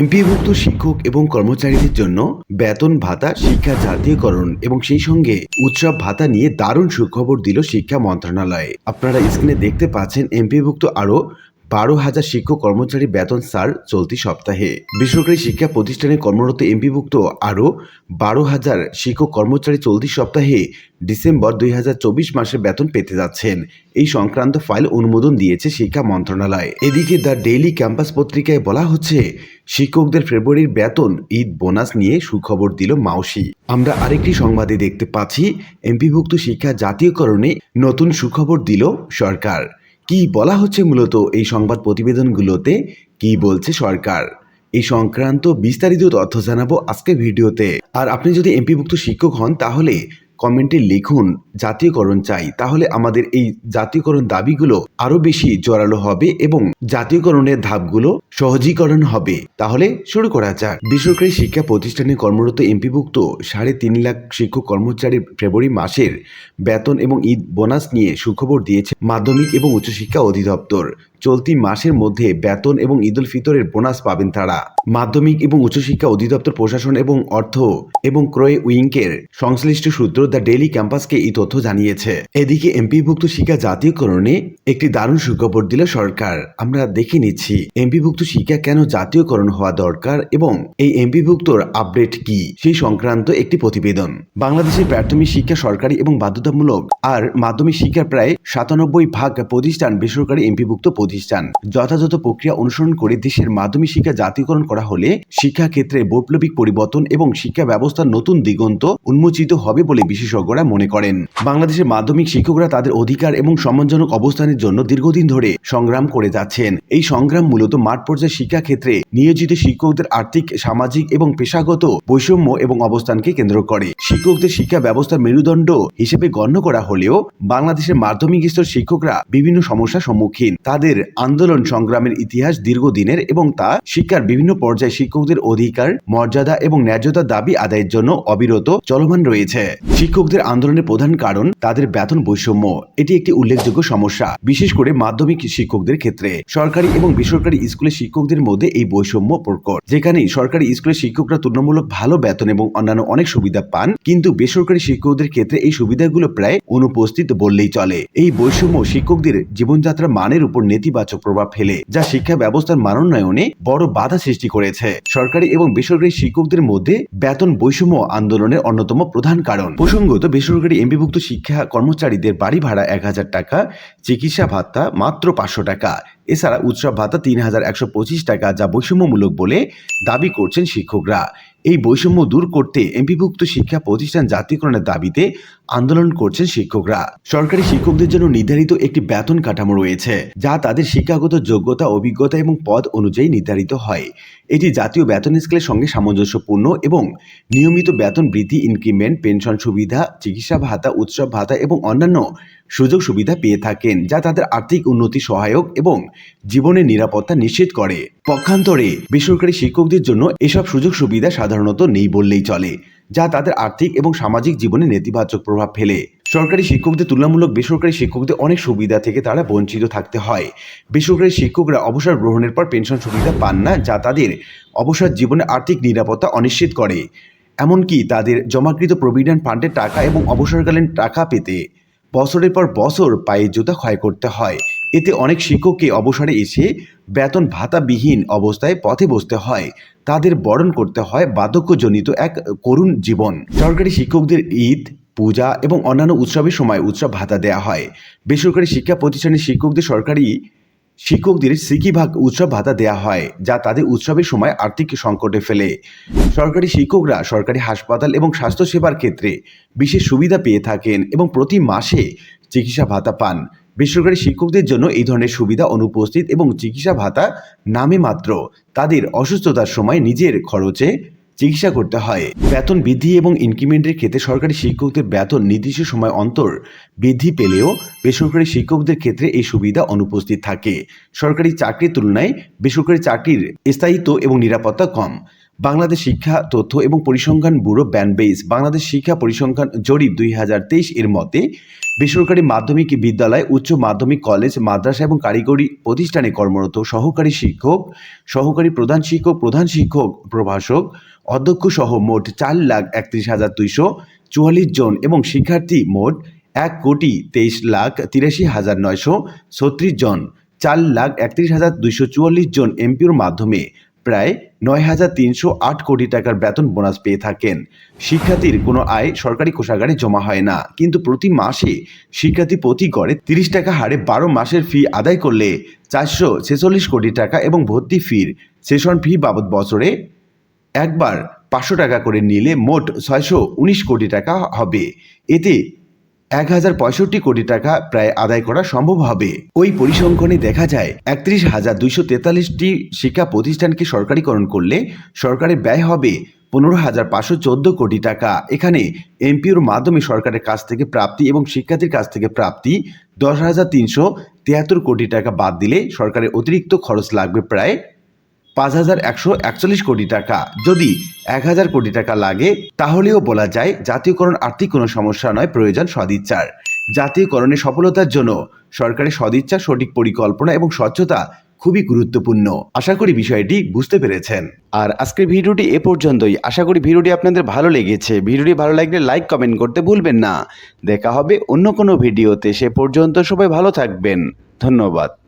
এমপিভুক্ত শিক্ষক এবং কর্মচারীদের জন্য বেতন, ভাতা, শিক্ষা জাতীয়করণ এবং সেই সঙ্গে উৎসব, ভাতা নিয়ে দারুণ সুখবর দিল শিক্ষা মন্ত্রণালয়। আপনারা স্ক্রিনে দেখতে পাচ্ছেন এমপিভুক্ত আরও বারো হাজার শিক্ষক কর্মচারী বেতন সার চলতি সপ্তাহে। বেসরকারি শিক্ষা প্রতিষ্ঠানে কর্মরত এমপিভুক্ত আরও বারো হাজার শিক্ষক কর্মচারী চলতি সপ্তাহে ডিসেম্বর দুই হাজার চব্বিশ মাসে বেতন পেতে যাচ্ছেন। এই সংক্রান্ত ফাইল অনুমোদন দিয়েছে শিক্ষা মন্ত্রণালয়। এদিকে দ্য ডেইলি ক্যাম্পাস পত্রিকায় বলা হচ্ছে, শিক্ষকদের ফেব্রুয়ারির বেতন, ঈদ, বোনাস নিয়ে সুখবর দিল মাউসি। আমরা আরেকটি সংবাদে দেখতে পাচ্ছি, এমপিভুক্ত শিক্ষা জাতীয়করণে নতুন সুখবর দিল সরকার। কি বলা হচ্ছে মূলত এই সংবাদ প্রতিবেদনগুলোতে? কি বলছে সরকার? এই সংক্রান্ত বিস্তারিত তথ্য জানাব আজকে ভিডিওতে। আর আপনি যদি এমপিভুক্ত শিক্ষক হন, তাহলে কমেন্টে লিখুন, জাতীয়করণ চাই। তাহলে আমাদের এই জাতীয়করণ দাবিগুলো আরও বেশি জোরালো হবে এবং জাতীয়করণের ধাপগুলো সহজীকরণ হবে। তাহলে শুরু করা যাক। বেসরকারি শিক্ষা প্রতিষ্ঠানে কর্মরত এমপিভুক্ত সাড়ে তিন লাখ শিক্ষক কর্মচারীর ফেব্রুয়ারি মাসের বেতন এবং ঈদ বোনাস নিয়ে সুখবর দিয়েছে মাধ্যমিক এবং উচ্চশিক্ষা অধিদপ্তর। চলতি মাসের মধ্যে বেতন এবং ঈদুল ফিতরের বোনাস পাবেন তারা। মাধ্যমিক এবং উচ্চশিক্ষা অধিদপ্তর প্রশাসন এবং অর্থ এবং ক্রয় উইংকের সংশ্লিষ্ট সূত্র দ্য ডেইলি ক্যাম্পাসকে এই তথ্য জানিয়েছে। এদিকে এমপিভুক্ত শিক্ষা জাতীয়করণে একটি দারুণ সুখবর দিল সরকার। আমরা দেখে নিচ্ছি, এমপিভুক্ত শিক্ষা কেন জাতীয়করণ হওয়া দরকার এবং এই এমপিভুক্তর আপডেট কি? সেই সংক্রান্ত একটি প্রতিবেদন। বাংলাদেশের প্রাথমিক শিক্ষা সরকারি এবং বাধ্যতামূলক আর মাধ্যমিক শিক্ষার প্রায় সাতানব্বই ভাগ প্রতিষ্ঠান বেসরকারি এমপিভুক্ত প্রতিষ্ঠান। যথাযথ প্রক্রিয়া অনুসরণ করে দেশের মাধ্যমিক শিক্ষা জাতীয়করণ করা হলে শিক্ষা ক্ষেত্রে বৈপ্লবিক পরিবর্তন এবং শিক্ষা ব্যবস্থার নতুন দিগন্ত উন্মোচিত হবে বলে বিশেষজ্ঞরা মনে করেন। বাংলাদেশের মাধ্যমিক শিক্ষকরা তাদের অধিকার এবং সম্মানজনক অবস্থানের জন্য দীর্ঘদিন ধরে সংগ্রাম করে যাচ্ছেন। এই সংগ্রাম মূলত মাঠ পর্যায়ে শিক্ষা ক্ষেত্রে নিয়োজিত শিক্ষকদের আর্থিক, সামাজিক এবং পেশাগত বৈষম্য এবং অবস্থানকে কেন্দ্র করে। শিক্ষকদের শিক্ষা ব্যবস্থার মেরুদণ্ড হিসেবে গণ্য করা হলেও বাংলাদেশের মাধ্যমিক স্তর শিক্ষকরা বিভিন্ন সমস্যার সম্মুখীন। তাদের আন্দোলন সংগ্রামের ইতিহাস দীর্ঘদিনের এবং তা শিক্ষার বিভিন্ন পর্যায়ে শিক্ষকদের অধিকার, মর্যাদা এবং ন্যায্যতার দাবি আদায়ের জন্য অবিরত চলমান রয়েছে। শিক্ষকদের আন্দোলনের প্রধান কারণ তাদের বেতন বৈষম্য। এটি একটি উল্লেখযোগ্য সমস্যা, বিশেষ করে মাধ্যমিক শিক্ষকদের ক্ষেত্রে। সরকারি এবং বেসরকারি স্কুলের শিক্ষকদের মধ্যে এই বৈষম্য প্রকট। যেখানে সরকারি স্কুলের শিক্ষকরা তুলনামূলক ভালো বেতন এবং অন্যান্য অনেক সুবিধা পান, কিন্তু বেসরকারি শিক্ষকদের ক্ষেত্রে এই সুবিধাগুলো প্রায় অনুপস্থিত বললেই চলে। এই বৈষম্য শিক্ষকদের জীবনযাত্রা মানের উপর নেতিবাচক প্রভাব ফেলে, যা শিক্ষা ব্যবস্থার মানোন্নয়নে বড় বাধা সৃষ্টি করেছে। সরকারি এবং বেসরকারি শিক্ষকদের মধ্যে বেতন বৈষম্য আন্দোলনের অন্যতম প্রধান কারণ। প্রসঙ্গত, বেসরকারি এমপিভুক্ত শিক্ষা কর্মচারীদের বাড়ি ভাড়া এক হাজার টাকা, চিকিৎসা ভাতা মাত্র পাঁচশো টাকা। এছাড়া উৎসব ভাতা তিন হাজার একশো পঁচিশ টাকা, যা বৈষম্যমূলক বলে দাবি করছেন শিক্ষকরা। এই বৈষম্য দূর করতে এমপিভুক্ত শিক্ষা প্রতিষ্ঠান জাতীয়করণের দাবিতে আন্দোলন করছেন শিক্ষকরা। সরকারি শিক্ষকদের জন্য নির্ধারিত একটি বেতন কাঠামো রয়েছে, যা তাদের শিক্ষাগত যোগ্যতা, অভিজ্ঞতা এবং পদ অনুযায়ী নির্ধারিত হয়। এটি জাতীয় বেতন স্কেলের সঙ্গে সামঞ্জস্যপূর্ণ এবং নিয়মিত বেতন বৃদ্ধি, ইনক্রিমেন্ট, পেনশন সুবিধা, চিকিৎসা ভাতা, উৎসব ভাতা এবং অন্যান্য সুযোগ সুবিধা পেয়ে থাকেন, যা তাদের আর্থিক উন্নতি সহায়ক এবং জীবনের নিরাপত্তা নিশ্চিত করে। পক্ষান্তরে, বেসরকারি শিক্ষকদের জন্য এসব সুযোগ সুবিধা সাধারণত নেই বললেই চলে, যা তাদের আর্থিক এবং সামাজিক জীবনে নেতিবাচক প্রভাব ফেলে। সরকারি শিক্ষকদের তুলনামূলক বেসরকারি শিক্ষকদের অনেক সুবিধা থেকে তারা বঞ্চিত থাকতে হয়। বেসরকারি শিক্ষকরা অবসর গ্রহণের পর পেনশন সুবিধা পান না, যা তাদের অবসর জীবনে আর্থিক নিরাপত্তা অনিশ্চিত করে। এমনকি তাদের জমাকৃত প্রভিডেন্ট ফান্ডের টাকা এবং অবসরকালীন টাকা পেতে বছরের পর বছর পায়ে জুতা ক্ষয় করতে হয়। এতে অনেক শিক্ষককে অবসরে এসে বেতন ভাতাবিহীন অবস্থায় পথে বসতে হয়। তাদের বরণ করতে হয় বার্ধক্যজনিত এক করুণ জীবন। সরকারি শিক্ষকদের ঈদ, পূজা এবং অন্যান্য উৎসবের সময় উৎসব ভাতা দেয়া হয়। বেসরকারি শিক্ষা প্রতিষ্ঠানের শিক্ষকদের সরকারি শিক্ষকদের সিকিভাগ উৎসব ভাতা দেওয়া হয়, যা তাদের উৎসবের সময় আর্থিক সংকটে ফেলে। সরকারি শিক্ষকরা সরকারি হাসপাতাল এবং স্বাস্থ্যসেবার ক্ষেত্রে বিশেষ সুবিধা পেয়ে থাকেন এবং প্রতি মাসে চিকিৎসা ভাতা পান। বেসরকারি শিক্ষকদের জন্য এই ধরনের সুবিধা অনুপস্থিত এবং চিকিৎসা ভাতা নামে মাত্র। তাদের অসুস্থতার সময় নিজের খরচে চিকিৎসা করতে হয়। বেতন বৃদ্ধি এবং ইনক্রিমেন্টের ক্ষেত্রে সরকারি শিক্ষকদের বেতন নির্দিষ্ট সময় অন্তর বৃদ্ধি পেলেও বেসরকারি শিক্ষকদের ক্ষেত্রে এই সুবিধা অনুপস্থিত থাকে। সরকারি চাকরির তুলনায় বেসরকারি চাকরির স্থায়িত্ব এবং নিরাপত্তা কম। বাংলাদেশ শিক্ষা তথ্য এবং পরিসংখ্যান ব্যুরো ব্যানবেইস বাংলাদেশ শিক্ষা পরিসংখ্যান জরিপ দুই হাজার তেইশ এর মতে, বেসরকারি মাধ্যমিক বিদ্যালয়, উচ্চ মাধ্যমিক কলেজ, মাদ্রাসা এবং কারিগরি প্রতিষ্ঠানে কর্মরত সহকারী শিক্ষক, সহকারী প্রধান শিক্ষক প্রধান শিক্ষক, প্রভাষক অধ্যক্ষ সহ মোট চার লাখ একত্রিশ হাজার দুইশো চুয়াল্লিশ জন এবং শিক্ষার্থী মোট এক কোটি তেইশ লাখ তিরাশি হাজার নয়শো ছত্রিশ জন। চার লাখ একত্রিশ হাজার দুইশো চুয়াল্লিশ জন এমপিওর মাধ্যমে প্রায় নয় হাজার তিনশো আট কোটি টাকার বেতন বোনাস পেয়ে থাকেন। শিক্ষার্থীর কোনো আয় সরকারি কোষাগারে জমা হয় না, কিন্তু প্রতি মাসে শিক্ষার্থী প্রতি গড়ে তিরিশ টাকা হারে বারো মাসের ফি আদায় করলে চারশো ছেচল্লিশ কোটি টাকা এবং ভর্তি ফির সেশন ফি বাবদ বছরে একবার পাঁচশো টাকা করে নিলে মোট ছয়শো উনিশ কোটি টাকা হবে। এতে এক হাজার পঁয়ষট্টি কোটি টাকা প্রায় আদায় করা সম্ভব হবে। ওই পরিসংখ্যানে দেখা যায়, একত্রিশ হাজার দুইশো তেতাল্লিশটি শিক্ষা প্রতিষ্ঠানকে সরকারিকরণ করলে সরকারের ব্যয় হবে পনেরো হাজার পাঁচশো চোদ্দ কোটি টাকা। এখানে এমপিওর মাধ্যমে সরকারের কাছ থেকে প্রাপ্তি এবং শিক্ষার্থীর কাছ থেকে প্রাপ্তি দশ হাজার তিনশো তিয়াত্তর কোটি টাকা বাদ দিলে সরকারের অতিরিক্ত খরচ লাগবে প্রায় পাঁচ হাজার একশো একচল্লিশ কোটি টাকা। যদি এক হাজার কোটি টাকা লাগে, তাহলেও বলা যায় জাতীয়করণ আর্থিক কোনো সমস্যা নয়, প্রয়োজন সদিচ্ছার। জাতীয়করণের সফলতার জন্য সরকারের সদিচ্ছা সঠিক পরিকল্পনা এবং স্বচ্ছতা খুবই গুরুত্বপূর্ণ। আশা করি বিষয়টি বুঝতে পেরেছেন। আর আজকের ভিডিওটি এ পর্যন্তই। আশা করি ভিডিওটি আপনাদের ভালো লেগেছে। ভিডিওটি ভালো লাগলে লাইক, কমেন্ট করতে ভুলবেন না। দেখা হবে অন্য কোনো ভিডিওতে। সে পর্যন্ত সবাই ভালো থাকবেন। ধন্যবাদ।